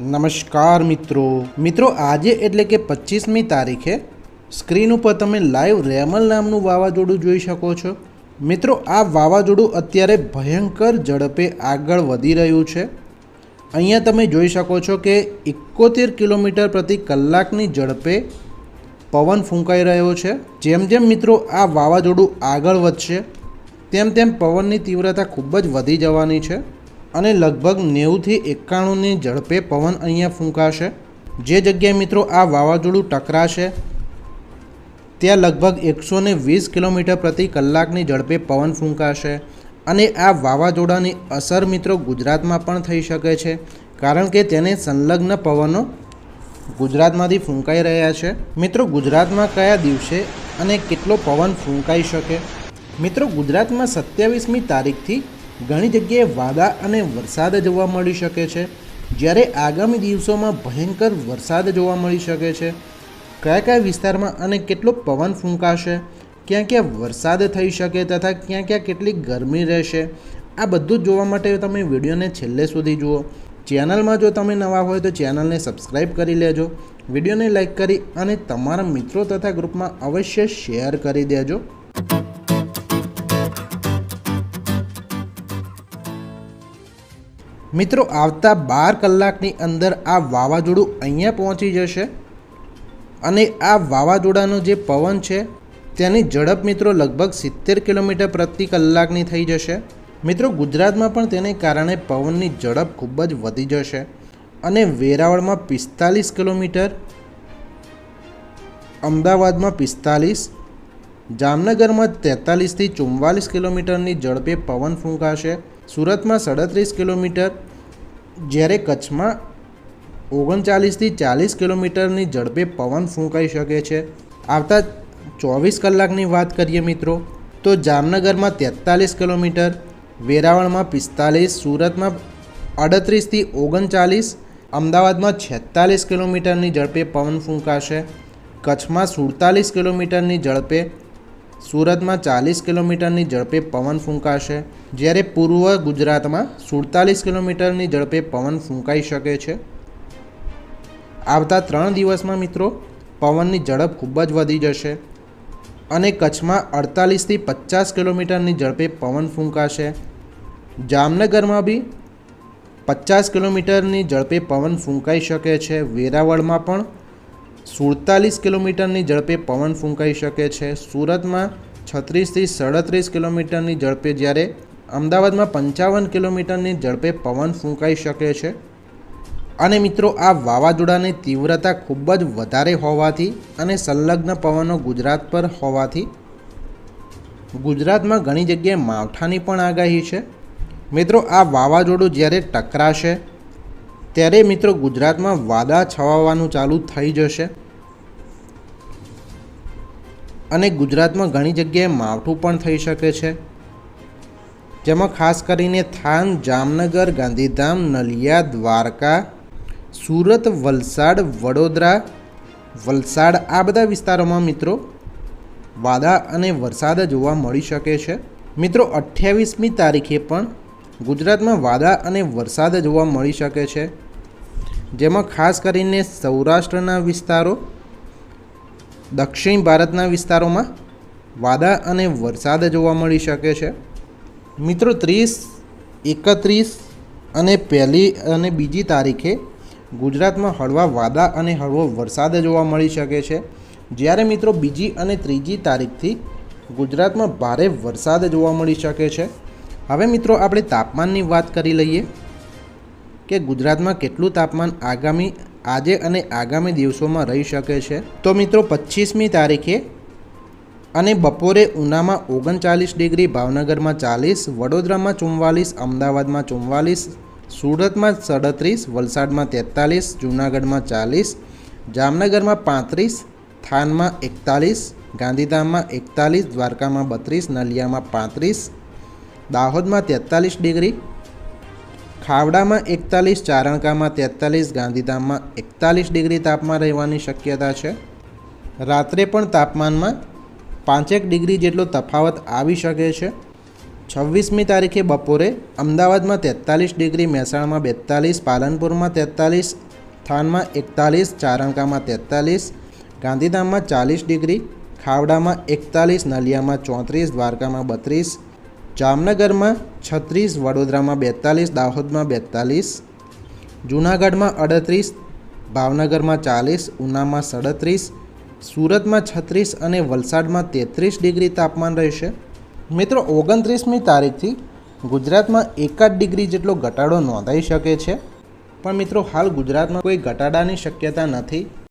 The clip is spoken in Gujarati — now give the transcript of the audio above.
નમસ્કાર મિત્રો. મિત્રો, આજે એટલે કે પચીસમી તારીખે સ્ક્રીન ઉપર તમે લાઈવ રેમલ નામનું વાવાઝોડું જોઈ શકો છો. મિત્રો, આ વાવાઝોડું અત્યારે ભયંકર ઝડપે આગળ વધી રહ્યું છે. અહીંયા તમે જોઈ શકો છો કે એકોતેર કિલોમીટર પ્રતિ કલાકની ઝડપે પવન ફૂંકાઈ રહ્યો છે. જેમ જેમ મિત્રો આ વાવાઝોડું આગળ વધશે, તેમ તેમ પવનની તીવ્રતા ખૂબ જ વધી જવાની છે. અને લગભગ નેવુંથી એકાણુંની ઝડપે પવન અહીંયા ફૂંકાશે. જે જગ્યાએ મિત્રો આ વાવાઝોડું ટકરાશે, ત્યાં લગભગ એકસો વીસ કિલોમીટર પ્રતિ કલાકની ઝડપે પવન ફૂંકાશે અને આ વાવાઝોડાની અસર મિત્રો ગુજરાતમાં પણ થઈ શકે છે, કારણ કે તેને સંલગ્ન પવનો ગુજરાતમાંથી ફૂંકાઈ રહ્યા છે. મિત્રો, ગુજરાતમાં કયા દિવસે અને કેટલો પવન ફૂંકાઈ શકે? મિત્રો, ગુજરાતમાં સત્યાવીસમી તારીખથી ઘણી જગ્યાએ વાદા અને વરસાદ જોવા મળી શકે છે, જ્યારે આગામી દિવસોમાં ભયંકર વરસાદ જોવા મળી શકે છે. કયા કયા વિસ્તારમાં અને કેટલો પવન ફૂંકાશે, ક્યાં ક્યાં વરસાદ થઈ શકે તથા ક્યાં ક્યાં કેટલી ગરમી રહેશે, આ બધું જોવા માટે તમે વિડીયોને છેલ્લે સુધી જુઓ. ચેનલમાં જો તમે નવા હોય તો ચેનલને સબસ્ક્રાઈબ કરી લેજો, વિડીયોને લાઈક કરી અને તમારા મિત્રો તથા ગ્રુપમાં અવશ્ય શેર કરી દેજો. મિત્રો, આવતા બાર કલાકની અંદર આ વાવાઝોડું અહીંયા પહોંચી જશે અને આ વાવાઝોડાનો જે પવન છે, તેની ઝડપ મિત્રો લગભગ સિત્તેર કિલોમીટર પ્રતિ કલાકની થઈ જશે. મિત્રો, ગુજરાતમાં પણ તેને કારણે પવનની ઝડપ ખૂબ જ વધી જશે અને વેરાવળમાં પિસ્તાલીસ કિલોમીટર, અમદાવાદમાં પિસ્તાલીસ, જામનગરમાં તેતાલીસથી ચુમ્માલીસ કિલોમીટરની ઝડપે પવન ફૂંકાશે. સુરતમાં સાડત્રીસ કિલોમીટર, જ્યારે કચ્છમાં ઓગણચાલીસથી ચાલીસ કિલોમીટરની ઝડપે પવન ફૂંકાઈ શકે છે. આવતા ચોવીસ કલાકની વાત કરીએ મિત્રો, તો જામનગરમાં તેતાલીસ કિલોમીટર, વેરાવળમાં પિસ્તાલીસ, સુરતમાં અડત્રીસથી ઓગણચાલીસ, અમદાવાદમાં છેતાલીસ કિલોમીટરની ઝડપે પવન ફૂંકાશે. કચ્છમાં સુડતાલીસ કિલોમીટરની ઝડપે સુરતમાં ચાલીસ કિલોમીટરની ઝડપે પવન ફૂંકાશે. જ્યારે પૂર્વ ગુજરાતમાં સુડતાલીસ કિલોમીટરની ઝડપે પવન ફૂંકાઈ શકે છે. આવતા ત્રણ દિવસમાં મિત્રો, પવનની ઝડપ ખૂબ જ વધી જશે અને કચ્છમાં અડતાલીસથી પચાસ કિલોમીટરની ઝડપે પવન ફૂંકાશે. જામનગરમાં બી પચાસ કિલોમીટરની ઝડપે પવન ફૂંકાઈ શકે છે. વેરાવળમાં પણ સુડતાલીસ કિલોમીટરની ઝડપે પવન ફૂંકાઈ શકે છે. સુરતમાં છત્રીસથી સાડત્રીસ કિલોમીટરની ઝડપે જ્યારે અમદાવાદમાં પંચાવન કિલોમીટરની ઝડપે પવન ફૂંકાઈ શકે છે. અને મિત્રો, આ વાવાઝોડાની તીવ્રતા ખૂબ જ વધારે હોવાથી અને સંલગ્ન પવનો ગુજરાત પર હોવાથી ગુજરાતમાં ઘણી જગ્યાએ માવઠાની પણ આગાહી છે. મિત્રો, આ વાવાઝોડું જ્યારે ટકરાશે ત્યારે મિત્રો ગુજરાતમાં વાદા છવાવાનું ચાલુ થઈ જશે. અને ગુજરાતમાં ઘણી જગ્યાએ માવઠું પણ થઈ શકે છે. જેમાં ખાસ કરીને થાન, જામનગર, ગાંધીધામ, નલિયા, દ્વારકા, સુરત, વલસાડ, વડોદરા, વલસાડ આ બધા વિસ્તારોમાં મિત્રો વાદા અને વરસાદ જોવા મળી શકે છે. મિત્રો અઠ્યાવીસમી તારીખે પણ ગુજરાતમાં વાદળા અને વરસાદ જોવા મળી શકે છે. જેમાં ખાસ કરીને સૌરાષ્ટ્રના વિસ્તારો, દક્ષિણ ભારતના વિસ્તારોમાં વાદા અને વરસાદ જોવા મળી શકે છે. મિત્રો, ત્રીસ, એકત્રીસ અને પહેલી અને બીજી તારીખે ગુજરાતમાં હળવા વાદા અને હળવો વરસાદ જોવા મળી શકે છે. જ્યારે મિત્રો, બીજી અને ત્રીજી તારીખથી ગુજરાતમાં ભારે વરસાદ જોવા મળી શકે છે. હવે મિત્રો આપણે તાપમાનની વાત કરી લઈએ કે ગુજરાતમાં કેટલું તાપમાન આગામી, આજે અને આગામી દિવસોમાં રહી શકે છે. તો મિત્રો પચીસમી તારીખે અને બપોરે ઉનામાં ઓગણચાલીસ ડિગ્રી, ભાવનગરમાં ચાલીસ, વડોદરામાં ચુમ્માલીસ, અમદાવાદમાં ચુમ્માલીસ, સુરતમાં સડત્રીસ, વલસાડમાં તેતાલીસ, જૂનાગઢમાં ચાલીસ, જામનગરમાં પાંત્રીસ, થાનમાં એકતાલીસ, ગાંધીધામમાં એકતાલીસ, દ્વારકામાં બત્રીસ, નલિયામાં પાંત્રીસ દાહોદમાં તેતાલીસ ડિગ્રી, ખાવડામાં એકતાલીસ, ચારણકામાં તેતાલીસ ગાંધીધામમાં એકતાલીસ ડિગ્રી તાપમાન રહેવાની શક્યતા છે. રાત્રે પણ તાપમાનમાં પાંચેક ડિગ્રી જેટલો તફાવત આવી શકે છે. છવ્વીસમી તારીખે બપોરે અમદાવાદમાં તેતાલીસ ડિગ્રી, મહેસાણામાં બેતાલીસ પાલનપુરમાં તેતાલીસ થાનમાં એકતાલીસ, ચારણકામાં તેતાલીસ ગાંધીધામમાં ચાલીસ ડિગ્રી, ખાવડામાં એકતાલીસ, નલિયામાં ચોત્રીસ, દ્વારકામાં બત્રીસ જામનગરમાં છત્રીસ, વડોદરામાં બેતાલીસ, દાહોદમાં બેતાલીસ, જૂનાગઢમાં અડત્રીસ, ભાવનગરમાં ચાલીસ, ઉનામાં સડત્રીસ, સુરતમાં છત્રીસ અને વલસાડમાં તેત્રીસ ડિગ્રી તાપમાન રહેશે. મિત્રો, ઓગણત્રીસમી તારીખથી ગુજરાતમાં એકાદ ડિગ્રી જેટલો ઘટાડો નોંધાઈ શકે છે. પણ મિત્રો, હાલ ગુજરાતમાં કોઈ ઘટાડાની શક્યતા નથી.